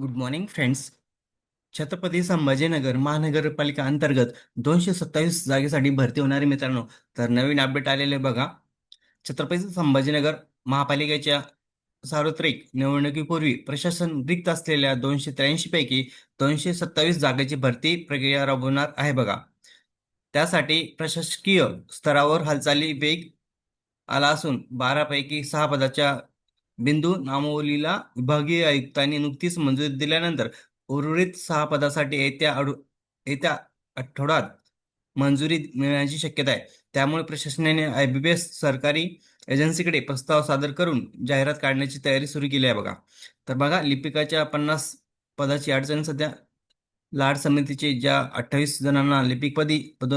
Good morning friends Chhatrapati Sambhajinagar महानगरपालिका अंतर्गत दोनशे सत्तावीस जागेसाठी भरती होणारे मित्रांनो तर नवीन अपडेट आलेले बघा. छत्रपती संभाजीनगर महापालिकेच्या सार्वत्रिक निवडणुकीपूर्वी प्रशासन रिक्त असलेल्या दोनशे त्र्याऐंशी पैकी दोनशे सत्तावीस जागेची भरती प्रक्रिया राबवणार आहे बघा. त्यासाठी प्रशासकीय स्तरावर हालचाली वेग आला असून बारापैकी सहा पदाच्या बिंदू नामावलीला विभागीय आयुक्तांनी नुकतीच मंजुरी दिल्यानंतर उर्वरित सहा पदासाठी येत्या येत्या आठवड्यात मंजुरी मिळण्याची शक्यता आहे. त्यामुळे प्रशासनाने आयबीपीएस सरकारी एजन्सीकडे प्रस्ताव सादर करून जाहिरात काढण्याची तयारी सुरू केली आहे बघा. तर बघा लिपिकाच्या पन्नास पदाची अडचण सध्या लाड समितीचे ज्या अठ्ठावीस जणांना लिपिकपदी पद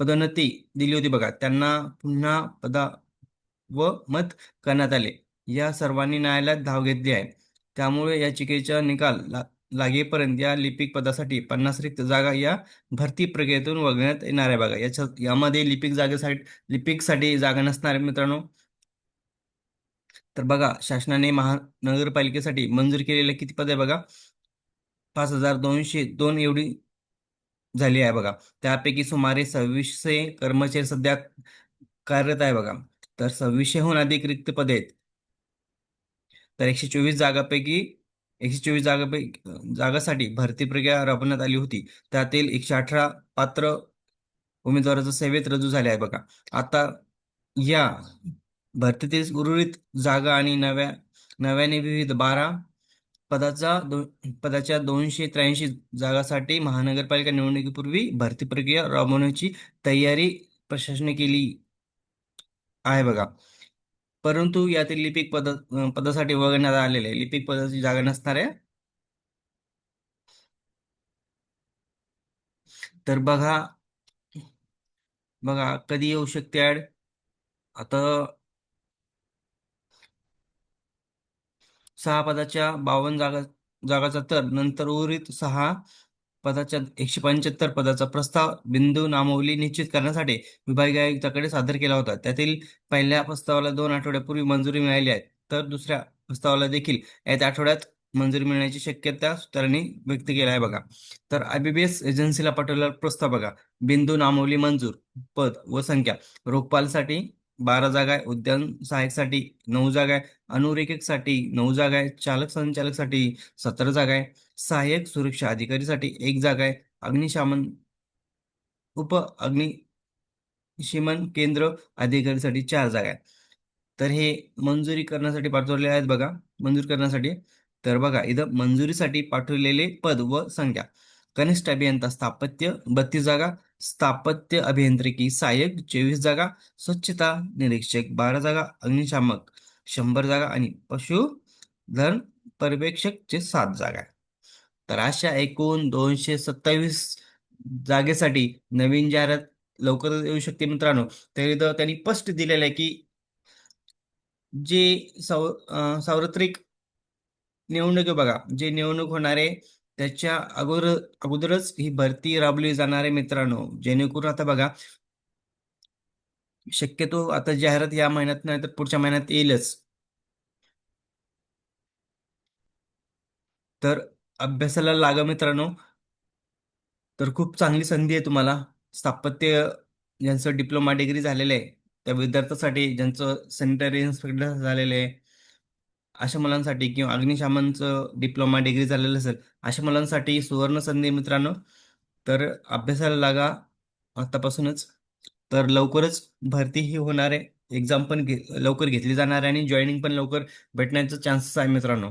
पदोन्नती दिली होती बघा त्यांना पुन्हा पदा व मत करण्यात आले. या सर्वांनी न्यायालयात धाव घेतली आहे. त्यामुळे याचिकेचा निकाल ला लागेपर्यंत या लिपिक पदासाठी पन्नास रिक्त जागा या भरती प्रक्रियेतून वगळण्यात येणार आहे बघा. याच्या यामध्ये लिपिक जागेसाठी लिपिकसाठी जागा नसणार मित्रांनो. तर बघा शासनाने महानगरपालिकेसाठी मंजूर केलेले किती पद आहे बघा? पाच हजार दोनशे दोन एवढी झाली आहे बघा. त्यापैकी सुमारे सव्वीसशे कर्मचारी सध्या कार्यरत आहे बघा. तर सव्वीसशेहून अधिक रिक्त पदे आहेत. तर एकशे चोवीस जागापैकी एकशे चोवीस जागापैकी जागासाठी भरती प्रक्रिया राबवण्यात आली होती. त्यातील एकशे अठरा पात्र उमेदवाराच्या सेवेत रजू झाले आहे बघा. आता या भरतीतील उर्वरित जागा आणि नव्या नव्याने विविध बारा पदाचा दो पदाच्या दोनशे त्र्याऐंशी जागासाठी महानगरपालिका निवडणुकीपूर्वी भरती प्रक्रिया राबवण्याची तयारी प्रशासनाने केली आहे बघा. परंतु यातील लिपिक पद पदासाठी वगळण्यात आलेले लिपिक पदाची जागा नसणार आहे. तर बघा बघा कधी येऊ शकते ऍड? आता सहा पदाच्या बावन्न जागा जागाचा तर नंतर उर्वरित सहा पदाच्या एकशे पंच्याहत्तर पदाचा प्रस्ताव बिंदू नामावली निश्चित करण्यासाठी विभागीय आयुक्ताकडे सादर केला होता. त्यातील पहिल्या प्रस्तावाला दोन आठवड्यापूर्वी मंजुरी मिळाली आहे. तर दुसऱ्या प्रस्तावाला देखील येत्या आठवड्यात मंजुरी मिळण्याची शक्यता सूत्रांनी व्यक्त केली आहे बघा. तर आयबीबीएस एजन्सीला पाठवलेला प्रस्ताव बघा. बिंदू नामवली मंजूर पद व संख्या. रोखपालसाठी बारा जागा आहे. उद्यान सहाय्यकसाठी नऊ जागा आहे. अनुरेखकसाठी नऊ जागा आहे. चालक संचालकसाठी सतरा जागा आहे. सहाय्यक सुरक्षा अधिकारीसाठी एक जागा आहे. अग्निशामन उप अग्निशमन केंद्र अधिकारीसाठी चार जागा आहेत. तर हे मंजुरी करण्यासाठी पाठवलेले आहेत बघा. मंजूर करण्यासाठी. तर बघा इथं मंजुरीसाठी पाठवलेले पद व संख्या. कनिष्ठ अभियंता स्थापत्य बत्तीस जागा. स्थापत्य अभियांत्रिकी सहाय्यक चोवीस जागा. स्वच्छता निरीक्षक बारा जागा. अग्निशामक शंभर जागा. आणि पशुधन पर्यवेक्षकचे सात जागा आहे तर अशा एकूण दोनशे सत्तावीस जागेसाठी नवीन जाहिरात लवकरच येऊ शकते मित्रांनो. तर त्यांनी स्पष्ट दिलेलं आहे की जे सौ सार्वत्रिक निवडणूक बघा जे निवडणूक होणार आहे त्याच्या अगोदर अगोदरच ही भरती राबवली जाणार आहे मित्रांनो. जेणेकरून आता बघा शक्यतो आता जाहिरात या महिन्यात नाही तर पुढच्या महिन्यात येईलच. तर अभ्यासाला लागा मित्रांनो. तर खूप चांगली संधी आहे तुम्हाला. स्थापत्य ज्यांचं डिप्लोमा डिग्री झालेलं आहे त्या विद्यार्थ्यासाठी ज्यांचं सॅनिटरी इन्स्पेक्टर झालेलं आहे अशा मुलांसाठी किंवा अग्निशामनचं डिप्लोमा डिग्री झालेलं असेल अशा मुलांसाठी सुवर्ण संधी आहे मित्रांनो. तर अभ्यासाला लागा आतापासूनच. तर लवकरच भरती ही होणार आहे. एक्झाम पण घे लवकर घेतली जाणार आहे आणि जॉईनिंग पण लवकर भेटण्याचं चान्सेस आहे मित्रांनो.